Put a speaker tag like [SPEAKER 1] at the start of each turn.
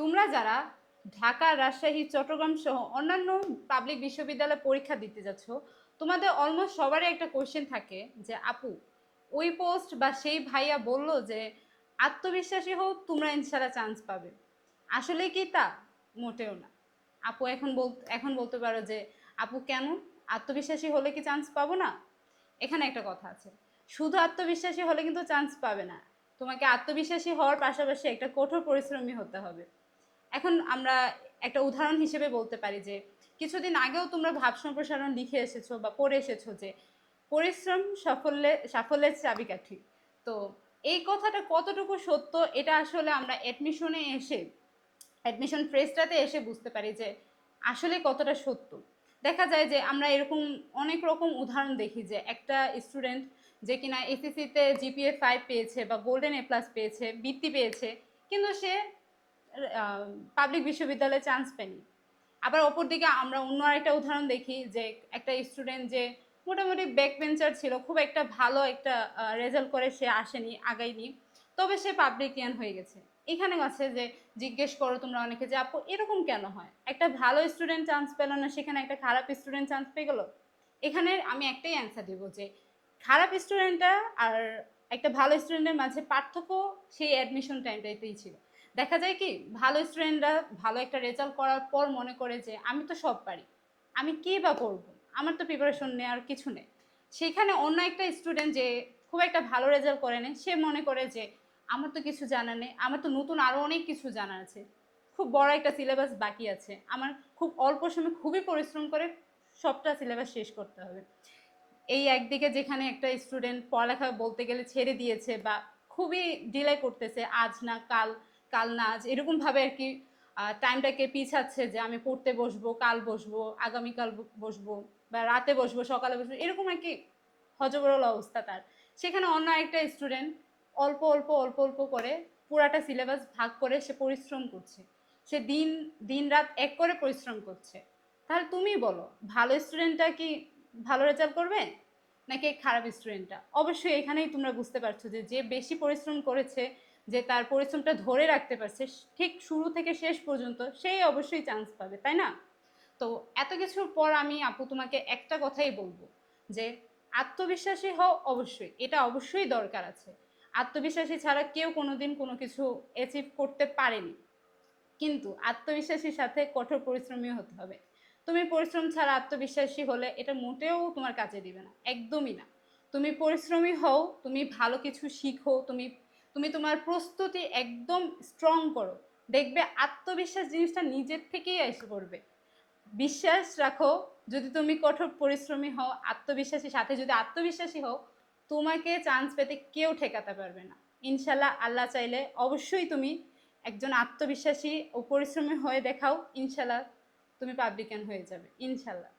[SPEAKER 1] তোমরা যারা ঢাকা, রাজশাহী, চট্টগ্রাম সহ অন্যান্য পাবলিক বিশ্ববিদ্যালয়ে পরীক্ষা দিতে যাচ্ছ, তোমাদের অলমোস্ট সবারই একটা কোশ্চেন থাকে যে, আপু, ওই পোস্ট বা সেই ভাইয়া বলল যে, আত্মবিশ্বাসী হোক, তোমরা ইনশাল্লাহ চান্স পাবে। আসলে কি তা? মোটেও না। আপু, এখন বল, এখন বলতে পারো যে, আপু, কেন? আত্মবিশ্বাসী হলে কি চান্স পাবো না? এখানে একটা কথা আছে। শুধু আত্মবিশ্বাসী হলে কিন্তু চান্স পাবে না। তোমাকে আত্মবিশ্বাসী হওয়ার পাশাপাশি একটা কঠোর পরিশ্রমী হতে হবে। এখন আমরা একটা উদাহরণ হিসেবে বলতে পারি যে কিছুদিন আগেও তোমরা ভাব সম্প্রসারণ লিখে এসেছ বা পড়ে এসেছ যে পরিশ্রম সাফল্যে, সাফল্যের চাবিকাঠি। তো এই কথাটা কতটুকু সত্য এটা আসলে আমরা অ্যাডমিশনে এসে অ্যাডমিশন ফ্রেজটাতে এসে বুঝতে পারি যে আসলে কতটা সত্য। দেখা যায় যে আমরা এরকম অনেক রকম উদাহরণ দেখি যে একটা স্টুডেন্ট যে কিনা এসএসসিতে জিপিএ ফাইভ পেয়েছে বা গোল্ডেন এ প্লাস পেয়েছে বৃত্তি পেয়েছে, কিন্তু সে পাবলিক বিশ্ববিদ্যালয়ে চান্স পেনি। আবার অপর দিকে আমরা অন্য আরেকটা উদাহরণ দেখি যে একটা স্টুডেন্ট যে মোটামুটি ব্যাক বেঞ্চার ছিল, খুব একটা ভালো একটা রেজাল্ট করে সে আসেনি, আগায়নি। তবে সে পাবলিকিয়ান হয়ে গেছে। এখানে আছে যে, জিজ্ঞেস করো তোমরা অনেকে যে, আপু, এরকম কেন হয়? একটা ভালো স্টুডেন্ট চান্স পেল না, সেখানে একটা খারাপ স্টুডেন্ট চান্স পেয়ে গেলো? এখানে আমি একটাই অ্যান্সার দেবো যে, খারাপ স্টুডেন্টটা আর একটা ভালো স্টুডেন্টের মাঝে পার্থক্য সেই অ্যাডমিশন টাইমটাইতেই ছিল। দেখা যায় কি, ভালো স্টুডেন্টরা ভালো একটা রেজাল্ট করার পর মনে করে যে, আমি তো সব পারি। আমি কী বা করব? আমার তো প্রিপারেশন নেওয়ার কিছু নেই। সেখানে অন্য একটা স্টুডেন্ট যে খুব একটা ভালো রেজাল্ট করে নেয়, সে মনে করে যে, আমার তো কিছু জানা নেই। আমার তো নতুন আরও অনেক কিছু জানা আছে। খুব বড় একটা সিলেবাস বাকি আছে। আমার খুব অল্প সময় খুবই পরিশ্রম করে সবটা সিলেবাস শেষ করতে হবে। এই একদিকে যেখানে একটা স্টুডেন্ট পড়ালেখা বলতে গেলে ছেড়ে দিয়েছে বা খুবই ডিলে করতেছে, আজ না কাল কাল না আজ এরকমভাবে আর কি টাইমটাকে পিছাচ্ছে যে আমি পড়তে বসবো, কাল বসবো, আগামীকাল বসবো বা রাতে বসবো, সকালে বসবো, এরকম আর কি হজবরল অবস্থা তার। সেখানে অন্য একটা স্টুডেন্ট অল্প অল্প অল্প অল্প করে পুরাটা সিলেবাস ভাগ করে সে পরিশ্রম করছে। সে দিন দিন রাত এক করে পরিশ্রম করছে। তাহলে তুমি বলো, ভালো স্টুডেন্টটা কি ভালো রেজাল্ট করবে নাকি খারাপ স্টুডেন্টটা অবশ্যই এখানেই তোমরা বুঝতে পারছ যে যে বেশি পরিশ্রম করেছে যে তার পরিশ্রমটা ধরে রাখতে পারছে, ঠিক শুরু থেকে শেষ পর্যন্ত সেই অবশ্যই চান্স পাবে, তাই না? তো এত কিছুর পর আমি আপু তোমাকে একটা কথাই বলব, যে আত্মবিশ্বাসী হও অবশ্যই, এটা অবশ্যই দরকার আছে। আত্মবিশ্বাসী ছাড়া কেউ কোনোদিন কোনো কিছু অ্যাচিভ করতে পারেনি। কিন্তু আত্মবিশ্বাসীর সাথে কঠোর পরিশ্রমী হতে হবে। তুমি পরিশ্রম ছাড়া আত্মবিশ্বাসী হলে এটা মোটেও তোমার কাজে দিবে না, একদমই না। তুমি পরিশ্রমী হও, তুমি ভালো কিছু শিখো, তুমি তুমি তোমার প্রস্তুতি একদম স্ট্রং করো। দেখবে আত্মবিশ্বাস জিনিসটা নিজের থেকেই এসে পড়বে। বিশ্বাস রাখো, যদি তুমি কঠোর পরিশ্রমী হও আত্মবিশ্বাসী সাথে যদি আত্মবিশ্বাসী হও, তোমাকে চান্স পেতে কেউ ঠেকাতে পারবে না। ইনশাল্লাহ আল্লাহ চাইলে অবশ্যই তুমি একজন আত্মবিশ্বাসী ও পরিশ্রমী হয়ে দেখাও। ইনশাল্লাহ তুমি পাবলিকান হয়ে যাবে। ইনশাল্লাহ